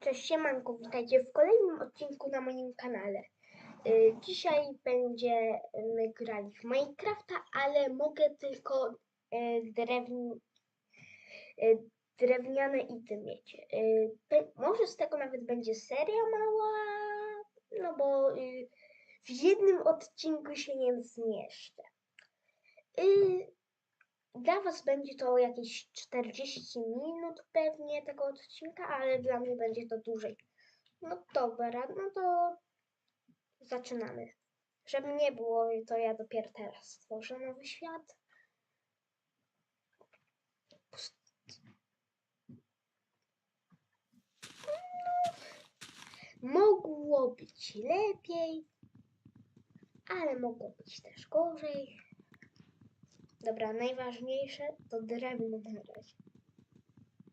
Cześć, siemanko, witajcie w kolejnym odcinku na moim kanale. Y, Dzisiaj będziemy grali w Minecrafta, ale mogę tylko y, drewni, y, drewniane ity mieć. Może z tego nawet będzie seria mała, no bo w jednym odcinku się nie zmieszczę. Dla Was będzie to jakieś 40 minut pewnie tego odcinka, ale dla mnie będzie to dłużej. No dobra, no to zaczynamy. Żeby nie było, to ja dopiero teraz stworzę nowy świat. Pust- Mogło być lepiej, ale mogło być też gorzej. Dobra, najważniejsze to drewno na.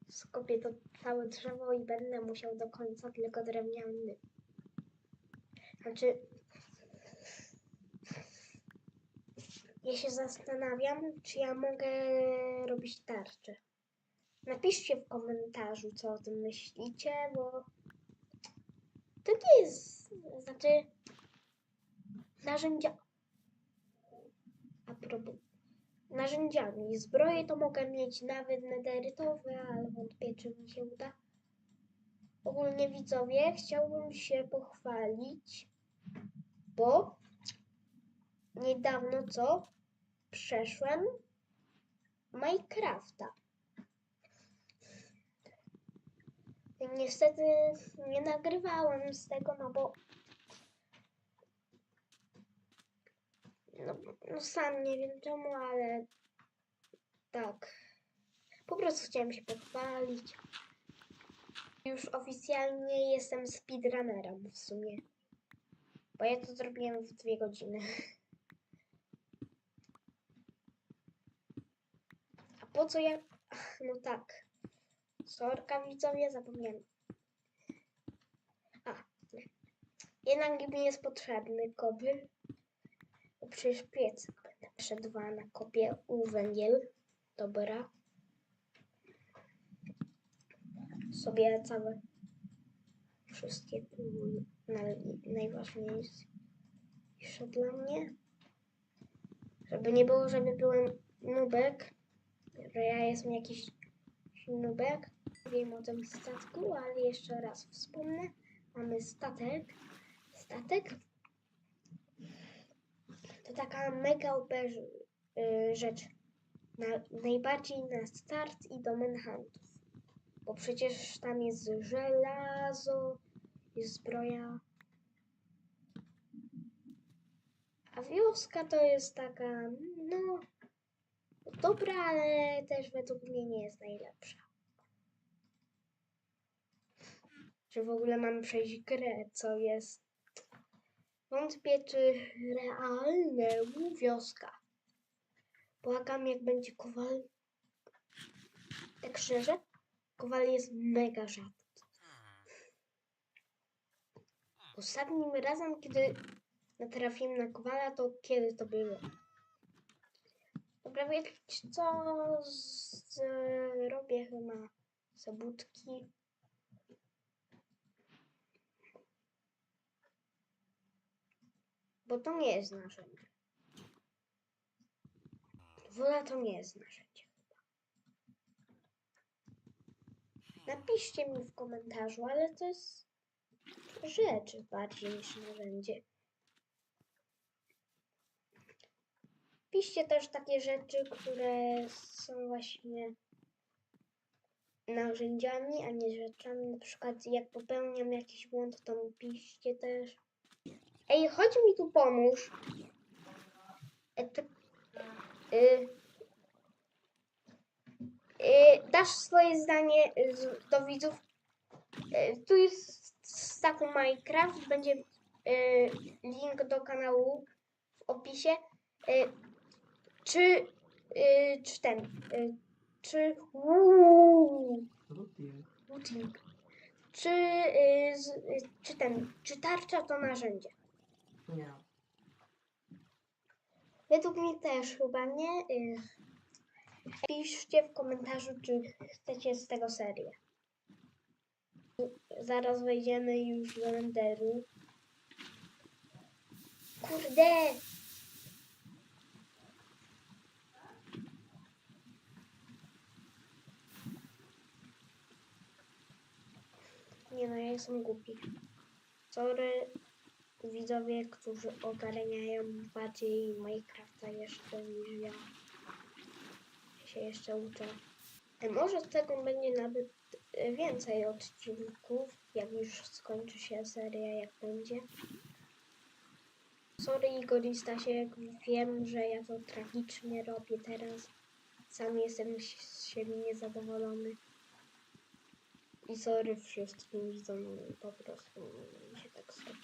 Skopię to całe drzewo i będę musiał do końca tylko drewniany. Znaczy, ja się zastanawiam, czy ja mogę robić tarczę. Napiszcie w komentarzu, co o tym myślicie, bo to nie jest, znaczy, narzędzia. A propos narzędziami. Zbroje to mogę mieć nawet nederytowe, ale wątpię, czy mi się uda. Ogólnie widzowie, chciałbym się pochwalić, bo niedawno co przeszłem Minecrafta. Niestety nie nagrywałem z tego, no bo no, no sam nie wiem czemu, ale tak. Po prostu chciałem się pochwalić. Już oficjalnie jestem speedrunnerem w sumie. Bo ja to zrobiłem w dwie godziny. A po co ja... No tak. Sorka widzowie, zapomniałem. A. Jednak mi jest potrzebny kobyl. Przecież piec przed dwa na kopie u węgiel. Dobra. Sobie całe wszystkie tu naj, najważniejsze dla mnie. Żeby nie było, żeby byłem nubek, że ja jestem jakiś nubek. Wiem o tym statku, ale jeszcze raz wspomnę. Mamy statek. Statek taka mega OP y, rzecz. Na, najbardziej na start i do manhuntów. Bo przecież tam jest żelazo, jest zbroja. A wioska to jest taka, no, dobra, ale też według mnie nie jest najlepsza. Że w ogóle mam przejść grę, co jest Wątpię, czy realne wioska. Błagam, jak będzie kowal. Tak szczerze, kowal jest mega rzadki. Ostatnim razem, kiedy natrafiłem na kowala, to kiedy to było? Dobra, wiecie co zrobię chyba zabudki. Bo to nie jest narzędzie. Wola to nie jest narzędzie. Napiszcie mi w komentarzu, ale to jest rzecz bardziej niż narzędzie. Piszcie też takie rzeczy, które są właśnie narzędziami, a nie rzeczami. Na przykład jak popełniam jakiś błąd, to mi piszcie też. Ej, chodź mi tu pomóż. E, y, y, dasz swoje zdanie z, do widzów. Y, tu jest staku Minecraft. Będzie y, link do kanału w opisie. Y, czy, y, czy ten, y, czy, uuu. Czy, y, z, y, czy ten, czy tarcza to narzędzie? Nie. Według mnie też chyba nie. Y, Piszcie w komentarzu, czy chcecie z tego serię. Zaraz wejdziemy już do renderu. Kurde! Nie no, ja jestem głupi. Sorry widzowie, którzy ogarniają bardziej Minecrafta jeszcze niż ja. Się jeszcze uczę. E, Może z tego będzie nawet e, więcej odcinków, jak już skończy się seria, jak będzie. Sorry Igorista się, jak wiem, że ja to tragicznie robię teraz. Sam jestem z siebie niezadowolony. I sorry wszystkim widzom, po prostu mi się tak zrobiło.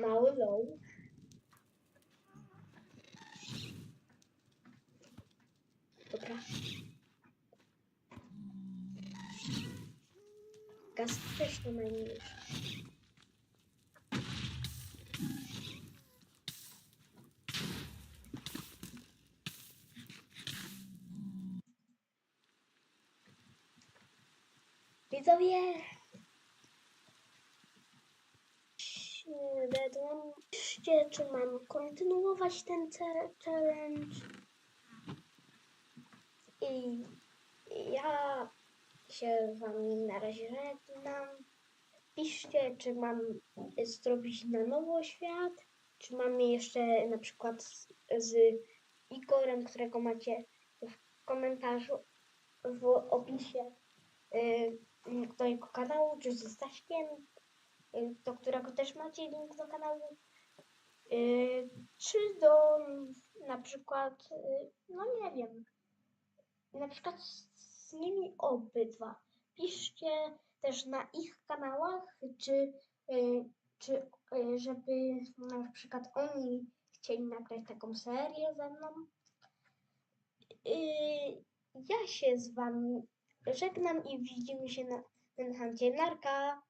Mały low. Dobra. Gaz też to najmniejszy. Widzowie, Piszcie, czy mam kontynuować ten challenge. I ja się z wami na razie żegnam. Piszcie, czy mam zrobić na nowo świat, czy mam jeszcze na przykład z, z Igorem, którego macie w komentarzu, w opisie y, do jego kanału, czy ze Staśkiem, do którego też macie link do kanału, y, czy do na przykład, y, no nie wiem, na przykład z, nimi obydwa. Piszcie też na ich kanałach, czy, y, czy y, żeby na przykład oni chcieli nagrać taką serię ze mną. Y, ja się z wami żegnam i widzimy się na ten handzie. Narka!